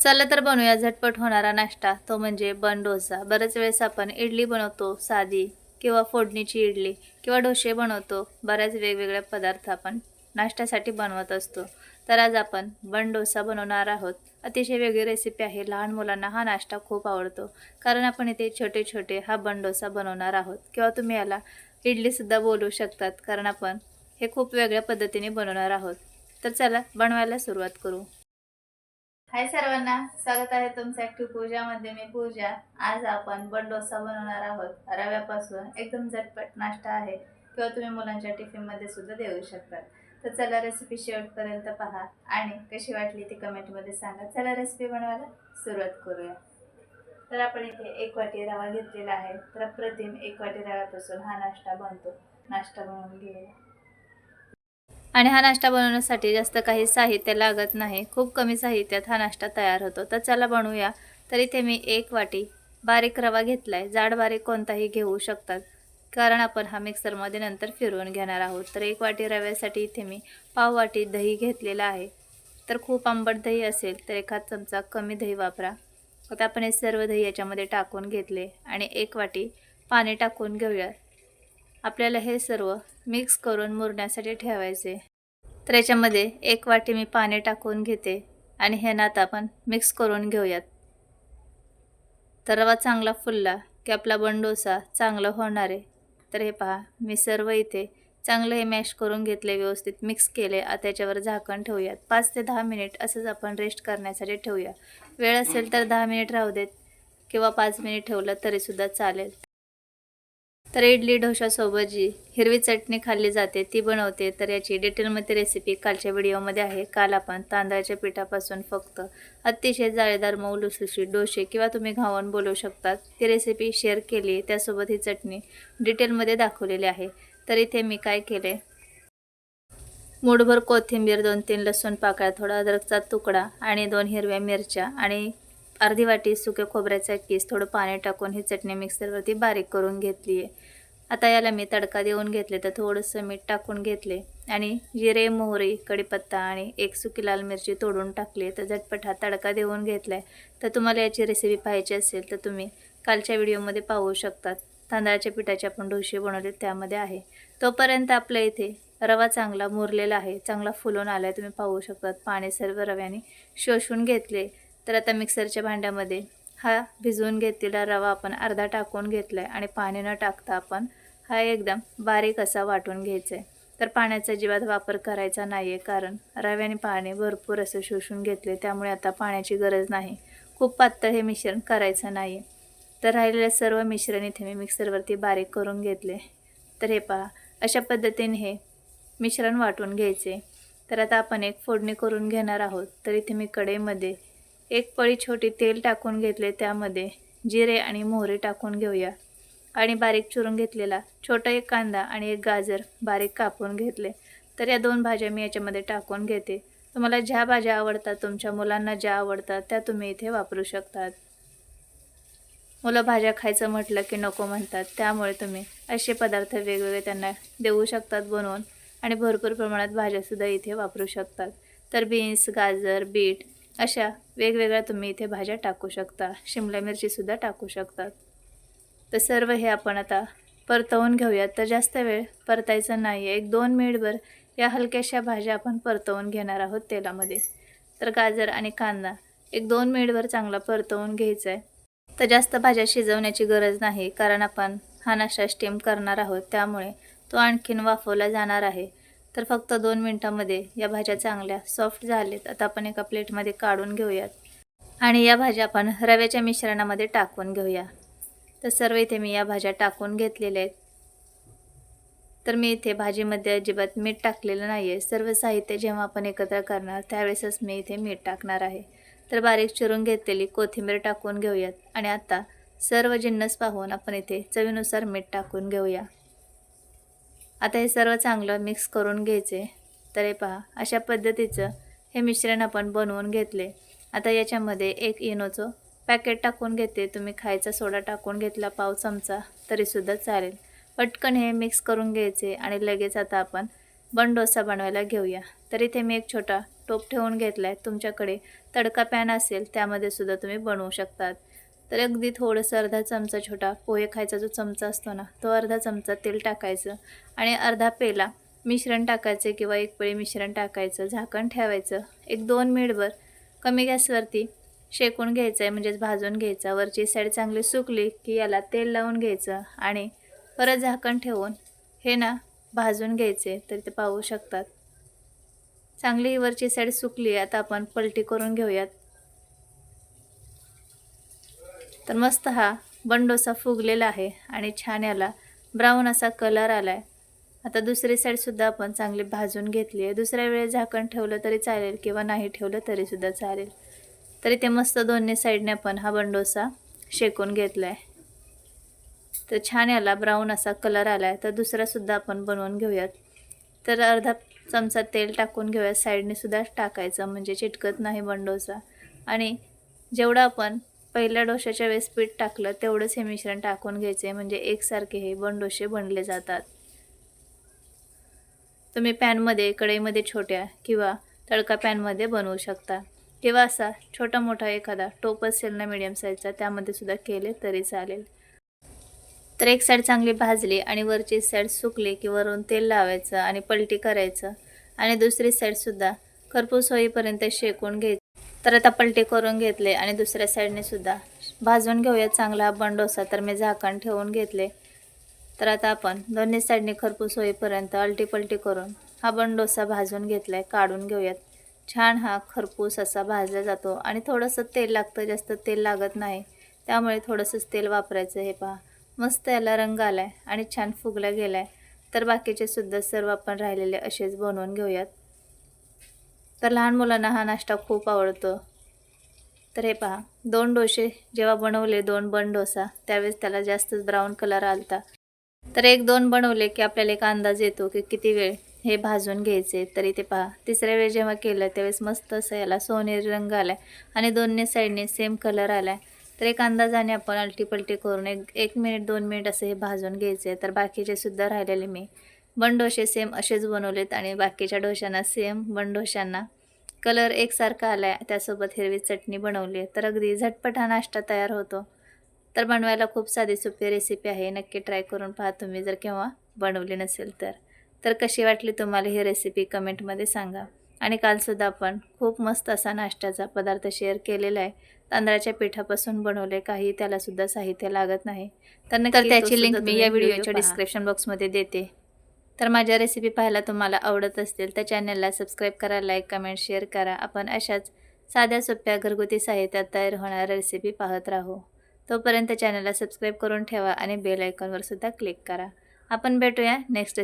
चला तर बनवूया झटपट होणारा नाश्ता. तो म्हणजे बन डोसा. बरेच वेळेस आपण इडली बनवतो साधी किंवा फोडणीची इडली किंवा डोसे बनवतो. बऱ्याच वेगवेगळे पदार्थ आपण नाश्त्यासाठी बनवत असतो. तर आज आपण बन डोसा बनवणार आहोत. अतिशय वेगळी रेसिपी आहे. लहान मुलांना हा नाश्ता खूप आवडतो. कारण आपण इथे छोटे छोटे हा बन डोसा बनवणार आहोत. किंवा तुम्ही याला इडलीसुद्धा बोलू शकतात. कारण आपण हे खूप वेगळ्या पद्धतीने बनवणार आहोत. तर चला बनवायला सुरुवात करू. हाय सर्वांना स्वागत आहे तुमचं ॲक्टिव्ह पूजामध्ये मी पूजा. आज आपण बडडोसा बनवणार आहोत. रव्यापासून एकदम झटपट नाश्ता आहे किंवा तुम्ही मुलांच्या टिफिनमध्ये सुद्धा देऊ शकतात तर चला रेसिपी शेवटपर्यंत पहा आणि कशी वाटली ती कमेंटमध्ये सांगा. चला रेसिपी बनवायला सुरुवात करूया. तर आपण इथे एक वाटी रवा घेतलेला आहे. तर प्रतिम एक वाटी रव्यापासून हा नाश्ता बनतो. नाश्ता बनवून घेऊया. आणि हा नाश्ता बनवण्यासाठी जास्त काही साहित्य लागत नाही. खूप कमी साहित्यात हा नाश्ता तयार होतो. तर चला बनवूया. तर इथे मी एक वाटी बारीक रवा घेतला आहे जाड बारीक कोणताही घेऊ शकतात. कारण आपण हा मिक्सरमध्ये नंतर फिरवून घेणार आहोत. तर एक वाटी रव्यासाठी इथे मी पाव वाटी दही घेतलेला आहे. तर खूप आंबट दही असेल तर एखाद चमचा कमी दही वापरा. आता आपण हे सर्व दही याच्यामध्ये टाकून घेतले आणि एक वाटी पाणी टाकून घेऊया आपल्याला हे सर्व मिक्स करून मुरण्यासाठी ठेवायचे. तर याच्यामध्ये एक वाटी मी पाणी टाकून घेते आणि हे नात आपण मिक्स करून घेऊयात. तर रवा चांगला फुलला की आपला बंडोसा चांगला होणार आहे. तर हे पहा मी सर्व इथे चांगलं हे मॅश करून घेतले व्यवस्थित मिक्स केले. आता त्याच्यावर झाकण ठेवूयात. पाच ते दहा मिनिट असंच आपण रेस्ट करण्यासाठी ठेवूया. वेळ असेल तर दहा मिनिट राहू देत किंवा पाच मिनिट ठेवलं तरीसुद्धा चालेल. तर इडली डोशासोबत जी हिरवी चटणी खाल्ली जाते ती बनवते. तर याची डिटेलमध्ये रेसिपी कालच्या व्हिडिओमध्ये आहे. काल आपण तांदळाच्या पिठापासून फक्त अतिशय जाळेदार मऊ लुसलुशी डोसे किंवा तुम्ही घावण बोलवू शकतात ती रेसिपी शेअर केली. त्यासोबत ही चटणी डिटेलमध्ये दाखवलेली आहे. तर इथे मी काय केले? मूठभर कोथिंबीर दोन तीन लसूण पाकळ्या थोडा अद्रकचा तुकडा आणि दोन हिरव्या मिरच्या आणि अर्धी वाटी सुक्या खोबऱ्याचा किस थोडं पाणी टाकून ही चटणी मिक्सरवरती बारीक करून घेतली आहे आता याला मी तडका देऊन घेतले तर थोडंसं मीठ टाकून घेतले आणि जिरे मोहरी कढीपत्ता आणि एक सुकी लाल मिरची तोडून टाकली तर झटपट हा तडका देऊन घेतला आहे तर तुम्हाला याची रेसिपी पाहायची असेल तर तुम्ही कालच्या व्हिडिओमध्ये पाहू शकतात. तांदळाच्या पिठाचे आपण डोसे बनवले त्यामध्ये आहे. तोपर्यंत आपल्या इथे रवा चांगला मुरलेला आहे चांगला फुलून आला आहे तुम्ही पाहू शकतात. पाणी सर्व रव्याने शोषून घेतले. तर आता मिक्सरच्या भांड्यामध्ये हा भिजवून घेतलेला रवा आपण अर्धा टाकून घेतला आहे आणि पाणी न टाकता आपण हा एकदम बारीक असा वाटून घ्यायचा आहे तर पाण्याचा अजिबात वापर करायचा नाही आहे कारण रव्याने पाणी भरपूर असं शोषून घेतले त्यामुळे आता पाण्याची गरज नाही. खूप पातळ हे मिश्रण करायचं नाही आहे तर राहिलेलं सर्व मिश्रण इथे मी मिक्सरवरती बारीक करून घेतले. तर हे पहा अशा पद्धतीने हे मिश्रण वाटून घ्यायचे. तर आता आपण एक फोडणी करून घेणार आहोत. तर इथे मी कढईमध्ये एक पळी छोटी तेल टाकून घेतले त्यामध्ये जिरे आणि मोहरी टाकून घेऊया. आणि बारीक चिरून घेतलेला छोटा एक कांदा आणि एक गाजर बारीक कापून घेतले. तर या दोन भाज्या मी याच्यामध्ये टाकून घेते. तुम्हाला ज्या भाज्या आवडतात तुमच्या मुलांना ज्या आवडतात त्या तुम्ही इथे वापरू शकतात. मुलं भाज्या खायचं म्हटलं की नको म्हणतात त्यामुळे तुम्ही असे पदार्थ वेगवेगळे त्यांना देऊ शकतात बनवून आणि भरपूर प्रमाणात भाज्यासुद्धा इथे वापरू शकतात. तर बीन्स गाजर बीट अशा वेगवेगळ्या तुम्ही इथे भाज्या टाकू शकता शिमला मिरचीसुद्धा टाकू शकतात. तर सर्व हे आपण आता परतवून घेऊयात. तर जास्त वेळ परतायचं नाही आहे एक दोन मिनिटभर या हलक्याशा भाज्या आपण परतवून घेणार आहोत तेलामध्ये. तर गाजर आणि कांदा एक दोन मिनिटभर चांगला परतवून घ्यायचा आहे तर जास्त भाज्या शिजवण्याची गरज नाही कारण आपण हा नाश्ता स्टीम करणार आहोत. त्यामुळे तो आणखीन वाफवला जाणार आहे. तर फक्त दोन मिनटामध्ये या भाज्या चांगल्या सॉफ्ट झाल्यात आता आपण एका प्लेटमध्ये काढून घेऊयात. आणि या भाज्या आपण रव्याच्या मिश्रणामध्ये टाकून घेऊया. तर सर्व इथे मी या भाज्या टाकून घेतलेल्या आहेत. तर मी इथे भाजीमध्ये अजिबात मीठ टाकलेलं नाही आहे सर्व साहित्य जेव्हा आपण एकत्र करणार त्यावेळेसच मी इथे मीठ टाकणार आहे. तर बारीक चिरून घेतलेली कोथिंबीर टाकून घेऊयात. आणि आता सर्व जिन्नस पाहून आपण इथे चवीनुसार मीठ टाकून घेऊया. आता हे सर्व चांगलं मिक्स करून घ्यायचे. तर हे पहा अशा पद्धतीचं हे मिश्रण आपण बनवून घेतले. आता याच्यामध्ये एक इनोचं पॅकेट टाकून घेते. तुम्ही खायचा सोडा टाकून घेतला पाव चमचा तरीसुद्धा चालेल. पटकन हे मिक्स करून घ्यायचे आणि लगेच आता आपण बन डोसा बनवायला घेऊया. तर इथे मी एक छोटा टोप ठेवून घेतला आहे तुमच्याकडे तडका पॅन असेल त्यामध्ये सुद्धा तुम्ही बनवू शकतात. तर अगदी थोडंसं अर्धा चमचा छोटा पोहे खायचा जो चमचा असतो ना तो अर्धा चमचा तेल टाकायचं आणि अर्धा पेला मिश्रण टाकायचं किंवा एक पळी मिश्रण टाकायचं झाकण ठेवायचं. एक दोन मिनिटभर कमी गॅसवरती शेकून घ्यायचं आहे म्हणजेच भाजून घ्यायचा. वरची साईड चांगली सुकली की याला तेल लावून घ्यायचं आणि परत झाकण ठेवून हे ना भाजून घ्यायचे तर ते पाहू शकतात. चांगली वरची साईड सुकली आता आपण पलटी करून घेऊयात. तर मस्त हा बंडोसा फुगलेला आहे आणि छान याला ब्राऊन असा कलर आला आहे आता दुसरी साईडसुद्धा आपण चांगली भाजून घेतली आहे. दुसऱ्या वेळेस झाकण ठेवलं तरी चालेल किंवा नाही ठेवलं तरीसुद्धा चालेल. तरी ते मस्त दोन्ही साईडने आपण हा बंडोसा शेकून घेतला आहे तर छान याला ब्राऊन असा कलर आला आहे तर दुसरासुद्धा आपण बनवून घेऊयात. तर अर्धा चमचा तेल टाकून घेऊयात. साईडनेसुद्धा टाकायचं म्हणजे चिटकत नाही बंडोसा. आणि जेवढं आपण पहिल्या डोशाच्या वेळेस पीठ टाकलं तेवढंच हे मिश्रण टाकून घ्यायचे म्हणजे एकसारखे हे बंडोशे बनले जातात. तुम्ही पॅनमध्ये कढईमध्ये छोट्या किंवा तडका पॅनमध्ये बनवू शकता. किंवा असा छोटा मोठा एखादा टोप असेल ना मिडियम साईजचा त्यामध्ये सुद्धा केले तरी चालेल. तर एक साईड चांगली भाजली आणि वरची साईड सुकली की वरून तेल लावायचं आणि पलटी करायचं. आणि दुसरी साईडसुद्धा खरपूस होईपर्यंत शेकून घ्यायचं. तर आता पलटी करून घेतले आणि दुसऱ्या साईडने सुद्धा. भाजून घेऊया चांगला बंडोसा तर मी झाकण ठेवून घेतले. तर आता आपण दोन्ही साईडने खरपूस होईपर्यंत अलटी पलटी करून हा बंडोसा भाजून घेतला आहे काढून घेऊयात. छान हा खरपूस असा भाजला जातो आणि थोडंसं तेल लागतं जास्त तेल लागत नाही. त्यामुळे थोडंसंच तेल वापरायचं हे पहा. मस्त याला रंग आला आहे आणि छान फुगला गेला आहे तर बाकीचे सुद्धा सर्व आपण राहिलेले असेच बनवून घेऊयात. तर लहान मुलांना हा नाश्ता खूप आवडतो. तर हे पहा दोन डोसे जेव्हा बनवले दोन बन डोसा त्यावेळेस त्याला जास्तच ब्राऊन कलर आलता. तर एक दोन बनवले की आपल्याला एक अंदाज येतो की किती वेळ हे भाजून घ्यायचे. तरी ते पहा तिसऱ्या वेळ जेव्हा केलं त्यावेळेस मस्त असं याला सोनेरी रंग आला आहे आणि दोन्ही साईडने सेम कलर आला आहे तर एक अंदाजाने आपण अलटीपलटी करून एक एक मिनिट दोन मिनिट असं हे भाजून घ्यायचे. तर बाकीचे सुद्धा राहिलेले मी. बंडोशे सेम असेच बनवलेत आणि बाकीच्या डोशांना सेम बंडोशांना कलर एकसारखा आला आहे त्यासोबत हिरवी चटणी बनवली आहे. तर अगदी झटपट हा नाश्ता तयार होतो. तर बनवायला खूप साधी सोपी रेसिपी आहे नक्की ट्राय करून पहा तुम्ही जर केव्हा बनवली नसेल तर. तर कशी वाटली तुम्हाला ही रेसिपी कमेंटमध्ये सांगा. आणि कालसुद्धा आपण खूप मस्त असा नाश्त्याचा पदार्थ शेअर केलेला आहे. तांदळाच्या पिठापासून बनवले काही त्यालासुद्धा साहित्य लागत नाही. तर नक्की त्याची लिंक मी या व्हिडिओच्या डिस्क्रिप्शन बॉक्समध्ये देते. तर माझ्या रेसिपी पाहायला तुम्हाला आवडत असतील तर चॅनलला सबस्क्राईब करा लाईक कमेंट शेअर करा. आपण अशाच साध्या सोप्या घरगुती साहित्यात तयार होणाऱ्या रेसिपी पाहत राहू. तोपर्यंत चॅनलला सबस्क्राईब करून ठेवा आणि बेल आयकॉनवर सुद्धा क्लिक करा. आपण भेटूया नेक्स्ट